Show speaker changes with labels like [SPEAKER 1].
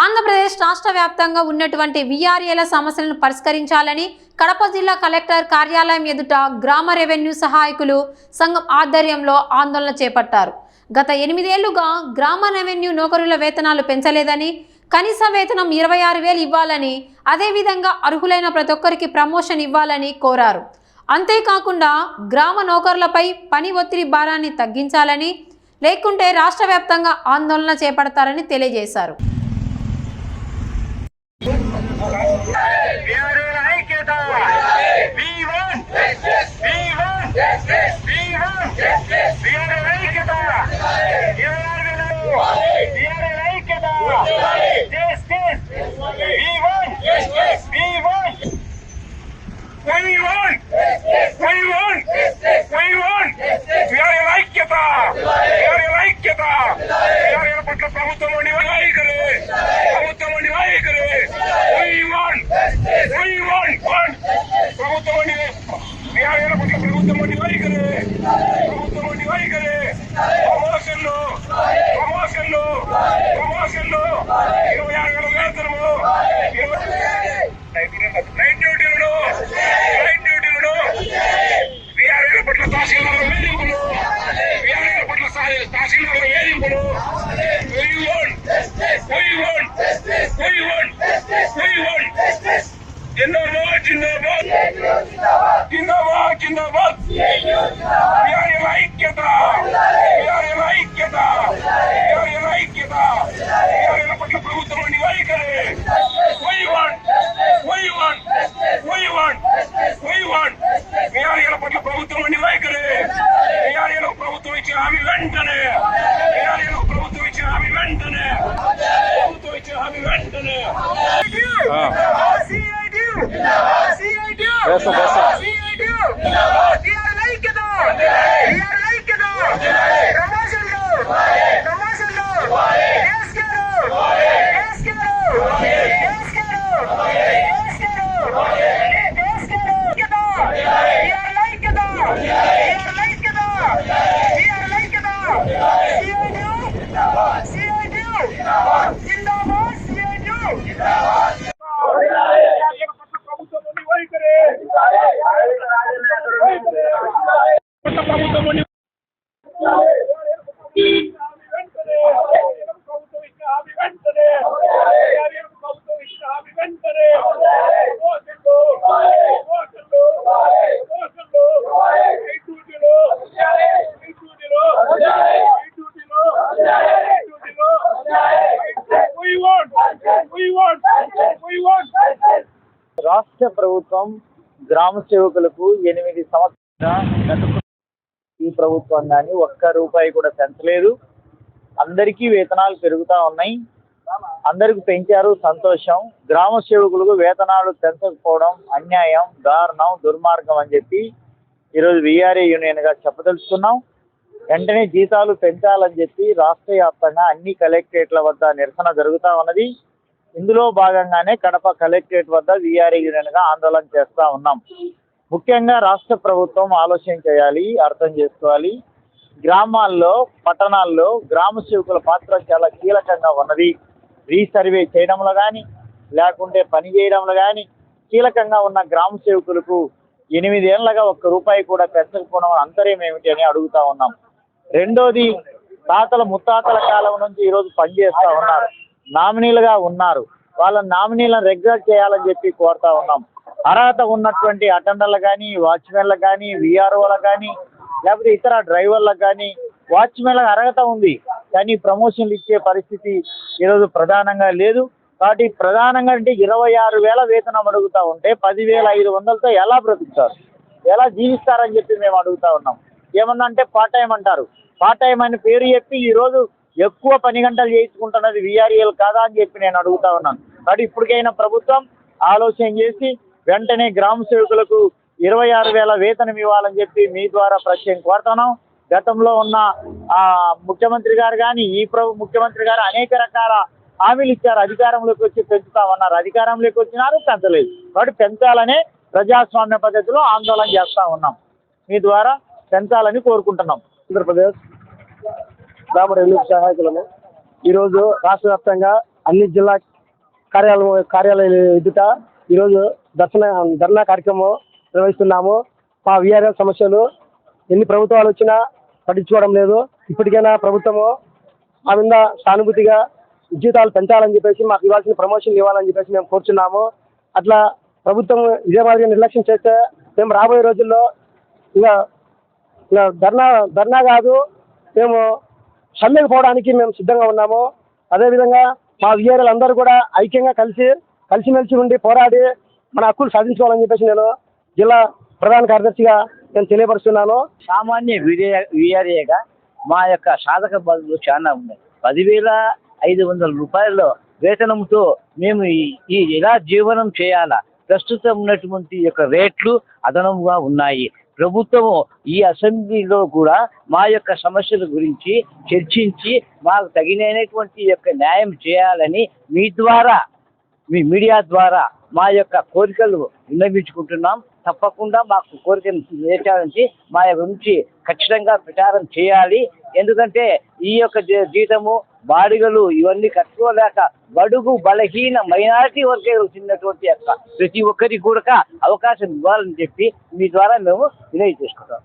[SPEAKER 1] ఆంధ్రప్రదేశ్ రాష్ట్ర వ్యాప్తంగా ఉన్నటువంటి విఆర్ఏల సమస్యలను పరిష్కరించాలని కడప జిల్లా కలెక్టర్ కార్యాలయం ఎదుట గ్రామ రెవెన్యూ సహాయకులు సంఘం ఆధ్వర్యంలో ఆందోళన చేపట్టారు. గత ఎనిమిదేళ్ళుగా గ్రామ రెవెన్యూ నౌకరుల వేతనాలు పెంచలేదని కనీస వేతనం ఇరవై ఆరు వేలు ఇవ్వాలని అదేవిధంగా అర్హులైన ప్రతి ఒక్కరికి ప్రమోషన్ ఇవ్వాలని కోరారు. అంతేకాకుండా గ్రామ నౌకరులపై పని ఒత్తిడి భారాన్ని తగ్గించాలని లేకుంటే రాష్ట్ర వ్యాప్తంగా ఆందోళన చేపడతారని తెలియజేశారు.
[SPEAKER 2] We are in Aiketa. We won. We won. ప్రభుత్వం వైఖరి ప్రభుత్వం వైఖరి ప్రమోషన్లు ప్రమోషన్లు ప్రమోషన్లు ఇరవై ఆరు వేల వేతనము నైట్ డ్యూటీలను నైట్ డ్యూటీలను వీఆర్ఏల పట్ల తహసీల్దార్ వేధింపులు వీఆర్ఏల పట్ల సా- తహసీల్దార్ వేధింపులు We want! We want! We want! We want! జిందాబాద్ జిందాబాద్ జిందాబాద్ జిందాబాద్ హామీ వెంటనే
[SPEAKER 3] రాష్ట్ర ప్రభుత్వం గ్రామ సేవకులకు ఎనిమిది సంవత్సరాల ఈ ప్రభుత్వం కానీ ఒక్క రూపాయి కూడా పెంచలేదు. అందరికీ వేతనాలు పెరుగుతా ఉన్నాయి. అందరికి పెంచారు సంతోషం. గ్రామ సేవకులకు వేతనాలు పెంచకపోవడం అన్యాయం దారుణం దుర్మార్గం అని చెప్పి ఈరోజు విఆర్ఏ యూనియన్గా చెప్పదలుచుకున్నాం. వెంటనే జీతాలు పెంచాలని చెప్పి రాష్ట్ర వ్యాప్తంగా అన్ని కలెక్టరేట్ల వద్ద నిరసన జరుగుతూ ఉన్నది. ఇందులో భాగంగానే కడప కలెక్టరేట్ వద్ద వీఆర్ఏ యూనియన్గా ఆందోళన చేస్తూ ఉన్నాం. ముఖ్యంగా రాష్ట్ర ప్రభుత్వం ఆలోచన చేయాలి అర్థం చేసుకోవాలి. గ్రామాల్లో పట్టణాల్లో గ్రామ సేవకుల పాత్ర చాలా కీలకంగా ఉన్నది. రీసర్వే చేయడంలో కానీ లేకుంటే పని చేయడంలో కానీ కీలకంగా ఉన్న గ్రామ సేవకులకు ఎనిమిదేళ్ళగా ఒక్క రూపాయి కూడా పెంచకపోవడం అంతర్యం ఏమిటి అని అడుగుతా ఉన్నాం. రెండోది తాతల ముత్తాతల కాలం నుంచి ఈరోజు పనిచేస్తూ ఉన్నారు. నామినీలుగా ఉన్నారు. వాళ్ళ నామినీలను రెగ్యులర్ చేయాలని చెప్పి కోరుతా ఉన్నాం. అర్హత ఉన్నటువంటి అటెండర్లు కానీ వాచ్మెన్లకు కానీ విఆర్ఓలకు కానీ లేకపోతే ఇతర డ్రైవర్లకు కానీ వాచ్మెన్లకు అర్హత ఉంది. కానీ ప్రమోషన్లు ఇచ్చే పరిస్థితి ఈరోజు ప్రధానంగా లేదు. కాబట్టి ప్రధానంగా అంటే ఇరవై ఆరు వేల వేతనం అడుగుతా ఉంటే పదివేల ఐదు వందలతో ఎలా బ్రతుకుతారు? ఎలా జీవిస్తారని చెప్పి మేము అడుగుతా ఉన్నాం. ఏమన్నా అంటే పార్ట్ టైం అంటారు. పార్ట్ టైం అని పేరు చెప్పి ఈరోజు ఎక్కువ పని గంటలు చేయించుకుంటున్నది విఆర్ఏలు కాదా అని చెప్పి నేను అడుగుతా ఉన్నాను. కాబట్టి ఇప్పటికైనా ప్రభుత్వం ఆలోచన చేసి వెంటనే గ్రామ సేవకులకు ఇరవై ఆరు వేల వేతనం ఇవ్వాలని చెప్పి మీ ద్వారా ప్రత్యేకం కోరుతున్నాం. గతంలో ఉన్న ఆ, ముఖ్యమంత్రి గారు కానీ ఈ ప్రభు ముఖ్యమంత్రి గారు అనేక రకాల హామీలు ఇచ్చారు. అధికారంలోకి వచ్చి పెంచుతామన్నారు. అధికారంలోకి వచ్చినారు పెంచలేదు. కాబట్టి పెంచాలనే ప్రజాస్వామ్య పద్ధతిలో ఆందోళన చేస్తా ఉన్నాం. మీ ద్వారా పెంచాలని కోరుకుంటున్నాం.
[SPEAKER 4] ఆంధ్రప్రదేశ్ గ్రామ రెవెన్యూ సహాయకులను ఈరోజు రాష్ట్ర వ్యాప్తంగా అన్ని జిల్లా కార్యాలయం కార్యాలయాల ఎదుట ఈరోజు దర్శన ధర్నా కార్యక్రమం నిర్వహిస్తున్నాము. మా విఆర్ఎల్ సమస్యలు ఎన్ని ప్రభుత్వాలు వచ్చినా పట్టించుకోవడం లేదు. ఇప్పటికైనా ప్రభుత్వము మా మీద సానుభూతిగా జీతాలు పెంచాలని చెప్పేసి మాకు ఇవ్వాల్సిన ప్రమోషన్ ఇవ్వాలని చెప్పేసి మేము కోరుచున్నాము. అట్లా ప్రభుత్వం ఇదే మాదిరిగా నిర్లక్ష్యం చేస్తే మేము రాబోయే రోజుల్లో ఇంకా ఇలా ధర్నా ధర్నా కాదు మేము సమ్మెకు పోవడానికి మేము సిద్ధంగా ఉన్నాము. అదేవిధంగా మా విఆర్ఎల్ అందరూ కూడా ఐక్యంగా కలిసి కలిసిమెలిసి ఉండి పోరాడి మన హక్కులు సాధించుకోవాలని చెప్పేసి నేను జిల్లా ప్రధాన కార్యదర్శిగా నేను తెలియపరుస్తున్నాను.
[SPEAKER 5] సామాన్య విఆర్ఏగా మా యొక్క సాధక బదులు చాలా ఉన్నాయి. పదివేల ఐదు వందల రూపాయల వేతనంతో మేము ఈ- ఈ ఎలా జీవనం చేయాలా? ప్రస్తుతం ఉన్నటువంటి యొక్క రేట్లు అదనముగా ఉన్నాయి. ప్రభుత్వము ఈ అసెంబ్లీలో కూడా మా యొక్క సమస్యల గురించి చర్చించి మాకు తగినటువంటి యొక్క న్యాయం చేయాలని మీ ద్వారా మీ మీడియా ద్వారా మా యొక్క కోరికలు విన్నవించుకుంటున్నాం. తప్పకుండా మాకు కోరికలు నేర్చాలని మా యొక్క నుంచి ఖచ్చితంగా ప్రచారం చేయాలి. ఎందుకంటే ఈ యొక్క జీతము బాడిగలు ఇవన్నీ కట్టుకోలేక బడుగు బలహీన మైనారిటీ వర్గే వచ్చినటువంటి యొక్క ప్రతి ఒక్కరికి కూడా అవకాశం ఇవ్వాలని చెప్పి మీ ద్వారా మేము వినవి చేసుకుంటాం.